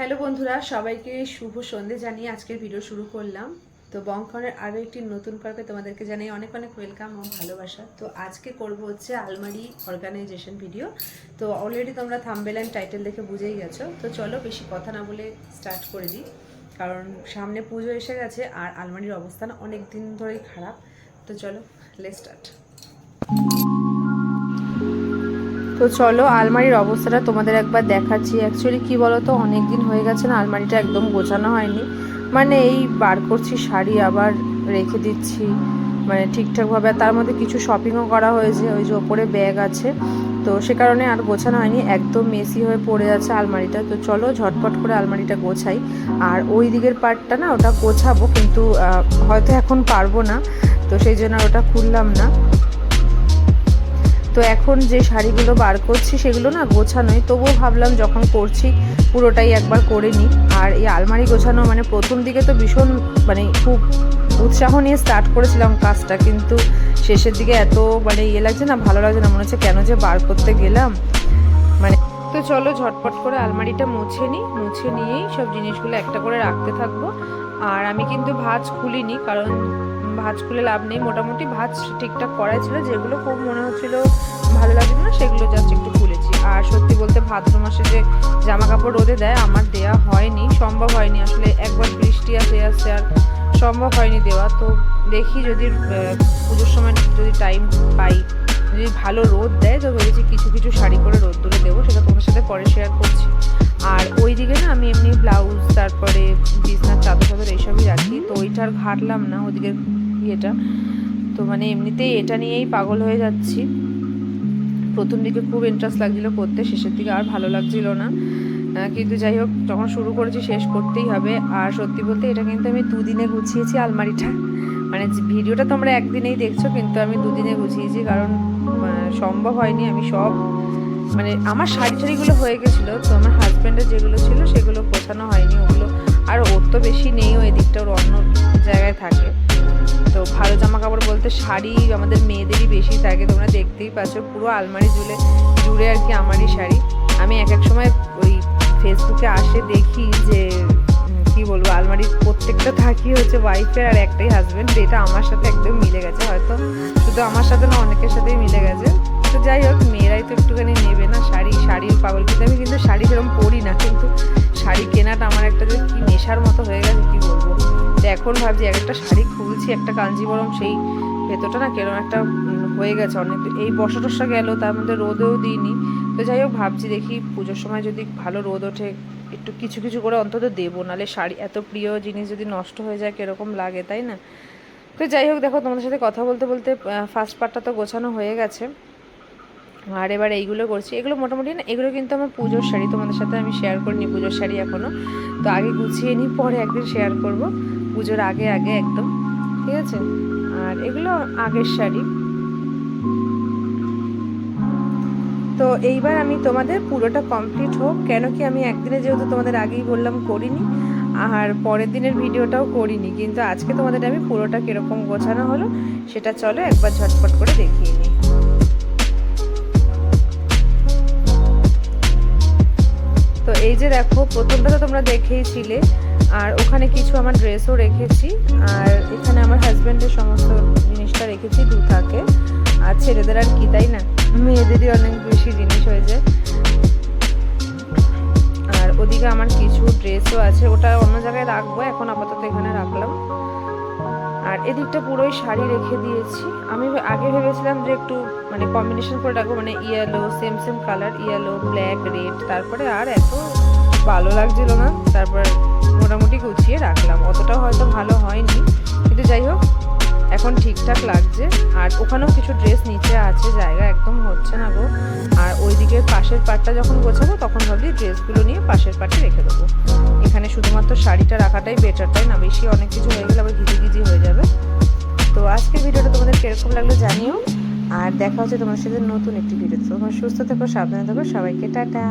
Hello বন্ধুরা, সবাইকে শুভ সন্ধে জানিয়ে আজকের ভিডিও শুরু করলাম। তো বংখনের আরও একটি নতুন পর্বে তোমাদেরকে জানাই অনেক অনেক ওয়েলকাম ও ভালোবাসা। তো আজকে করব হচ্ছে আলমারি অর্গানাইজেশন ভিডিও তো অলরেডি তোমরা থাম্বেল অ্যান্ড টাইটেল দেখে বুঝেই গেছো। তো চলো বেশি কথা না বলে স্টার্ট করে দিই। কারণ সামনে পুজো এসে গেছে আর আলমারির অবস্থান অনেক দিন ধরেই খারাপ। তো চলো লে স্টার্ট তো চলো আলমারির অবস্থাটা তোমাদের একবার দেখাচ্ছি। অ্যাকচুয়ালি কি বলো তো অনেক দিন হয়ে গেছে না, আলমারিটা একদম গোছানো হয়নি। মানে এই বার করছি শাড়ি, আবার রেখে দিচ্ছি। মানে ঠিকঠাকভাবে তার মধ্যে কিছু শপিংও করা হয়েছে, ওই যে ওপরে ব্যাগ আছে। তো সে কারণে আর গোছানো হয়নি, একদম মেসি হয়ে পড়ে আছে আলমারিটা। তো চলো ঝটপট করে আলমারিটা গোছাই। আর ওই দিকের পার্টটা না, ওটা গোছাবো, কিন্তু হয়তো এখন পারব না। তো সেই জন্য ওটা খুললাম না। তো এখন যে শাড়িগুলো বার করছি সেগুলো না গোছানোই। তবুও ভাবলাম যখন করছি পুরোটাই একবার করে নিই। আর এই আলমারি গোছানো মানে প্রথম দিকে তো ভীষণ মানে খুব উৎসাহ নিয়ে স্টার্ট করেছিলাম কাজটা, কিন্তু শেষের দিকে এত মানে ইয়ে লাগছে না, ভালো লাগছে না, মনে হচ্ছে কেন যে বার করতে গেলাম। মানে তো চলো ঝটপট করে আলমারিটা মুছে নিই, মুছে নিয়েই সব জিনিসগুলো একটা করে রাখতে থাকব। আর আমি কিন্তু ভাঁজ খুলিনি, কারণ ভাঁজ খুলে লাভ নেই। মোটামুটি ভাজ ঠিকঠাক করাই ছিল, যেগুলো খুব মনে হচ্ছিল ভালো লাগছিল না, সেগুলো জাস্ট একটু খুলেছি। আর সত্যি বলতে ভাদ্র মাসে যে জামা কাপড় রোদে দেয়, আমার দেয়া হয়নি, সম্ভব হয়নি। আসলে একবার বৃষ্টি আসে আসছে আর সম্ভব হয়নি দেওয়া। তো দেখি যদি পুজোর সময় যদি টাইম পাই, যদি ভালো রোদ দেয়, তো ভেবেছি কিছু কিছু শাড়ি করে রোদ তুলে দেবো, সেটা তোমার সাথে পরে শেয়ার করছি। আর ওই দিকে না, আমি এমনি ব্লাউজ তারপরে বিছনার চাদর চাদর এইসবই রাখি। তো ওইটা আর ঘাটলাম না, ওদিকে ইয়েটা তো মানে এমনিতেই এটা নিয়েই পাগল হয়ে যাচ্ছি। প্রথম দিকে খুব ইন্টারেস্ট লাগছিল করতে, শেষের দিকে আর ভালো লাগছিল না। কিন্তু যাই হোক, যখন শুরু করেছি শেষ করতেই হবে। আর সত্যি বলতে এটা কিন্তু আমি দুদিনে গুছিয়েছি আলমারিটা। মানে ভিডিওটা তোমরা একদিনেই দেখছ, কিন্তু আমি দুদিনে গুছিয়েছি কারণ সম্ভব হয়নি। আমি সব মানে আমার শাড়ি টাড়িগুলো হয়ে গেছিল, তো আমার হাজব্যান্ডের যেগুলো ছিল সেগুলো গোছানো হয়নি। ওগুলো, আর ওর তো বেশি নেইও, এদিকটা ওর অন্য জায়গায় থাকে। তো ভালো জামা কাপড় বলতে শাড়ি আমাদের মেয়েদেরই বেশি থাকে, তোমরা দেখতেই পাচ্ছ, পুরো আলমারি জুড়ে জুড়ে আর কি আমারই শাড়ি। আমি এক এক সময় ওই ফেসবুকে আসে, দেখি যে কি বলব, আলমারির প্রত্যেকটা থাকি হচ্ছে ওয়াইফের আর একটাই হাজবেন্ড যেটা আমার সাথে একদম মিলে গেছে হয়তো। শুধু আমার সাথে না, অনেকের সাথেই মিলে গেছে। তো যাই হোক, মেয়েরাই তো একটুখানি নেবে না শাড়ি, শাড়ির পাগল কিন্তু আমি কিন্তু শাড়ি সেরকম পরি না, কিন্তু শাড়ি কেনাটা আমার একটা যে কি নেশার মতো হয়ে গেছে, কি বলব। এখন ভাবছি এক একটা শাড়ি খুলছি, একটা কাঞ্জি কাঞ্জিবরম সেই ভেতরটা না কেরম একটা হয়ে গেছে অনেক। এই বর্ষা টর্ষা গেল, তার মধ্যে রোদেও দিইনি। তো যাই হোক, ভাবছি দেখি পুজোর সময় যদি ভালো রোদ ওঠে, একটু কিছু কিছু করে অন্তত দেবো। নাহলে শাড়ি, এত প্রিয় জিনিস যদি নষ্ট হয়ে যায়, কীরকম লাগে, তাই না? তো যাই হোক, দেখো তোমাদের সাথে কথা বলতে বলতে ফার্স্ট পার্টটা তো গোছানো হয়ে গেছে। আর এবার এইগুলো করছি। এগুলো মোটামুটি না, এগুলো কিন্তু আমার পুজোর শাড়ি, তোমাদের সাথে আমি শেয়ার করিনি পুজোর শাড়ি এখনও তো আগে গুছিয়ে নিই, পরে একদিন শেয়ার করব। পুজোর আগে আগে একদম, ঠিক আছে? আর এগুলো আগের শাড়ি। তো এইবার আমি তোমাদের পুরোটা কমপ্লিট হোক, কেন কি আমি একদিনে যেহেতু তোমাদের আগেই বললাম করিনি, আর পরের দিনের ভিডিওটাও করিনি, কিন্তু আজকে তোমাদের আমি পুরোটা কীরকম গোছানো হলো, সেটা চলো একবার ঝটপট করে দেখিয়ে নিই। এই যে দেখো, প্রথমটা তো তোমরা দেখেইছিলে আর ওখানে কিছু আমার ড্রেসও রেখেছি। আর এখানে আমার হাজব্যান্ডের সমস্ত জিনিসটা রেখেছি, দু থাকে। আর ছেলেদের আর কি, তাই না? মেয়েদেরই অনেক বেশি জিনিস হয়ে যায় আর ওদিকে আমার কিছু ড্রেসও আছে। ওটা অন্য জায়গায় রাখব, এখন আপাতত এখানে রাখলাম। আর এদিকটা পুরোই শাড়ি রেখে দিয়েছি। আমি আগে ভেবেছিলাম যে একটু মানে কম্বিনেশন করে রাখব মানে yellow same same colour yellow black red তারপরে আর এত ভালো লাগছিল না। তারপর মোটামুটি গুছিয়ে রাখলাম। অতটাও হয়তো ভালো হয়নি। কিন্তু যাই হোক, এখন ঠিকঠাক লাগছে। আর ওখানেও কিছু ড্রেস নিচে আছে, জায়গা একদম হচ্ছে না গো। আর ওইদিকে পাশের পাটটা যখন গোছাবো, তখন ভাবছি ড্রেসগুলো নিয়ে পাশের পাটে রেখে দেবো। এখানে শুধুমাত্র শাড়িটা রাখাটাই বেটার তাই না? বেশি অনেক কিছু হয়ে গেলে আবার ঘিজি ঘিজি কীরকম লাগল জানিও। আর দেখা হচ্ছে তোমার সাথে নতুন একটি ভিডিও তোমার সুস্থ থেকো, সাবধানে থেকো। সবাইকে টাটা।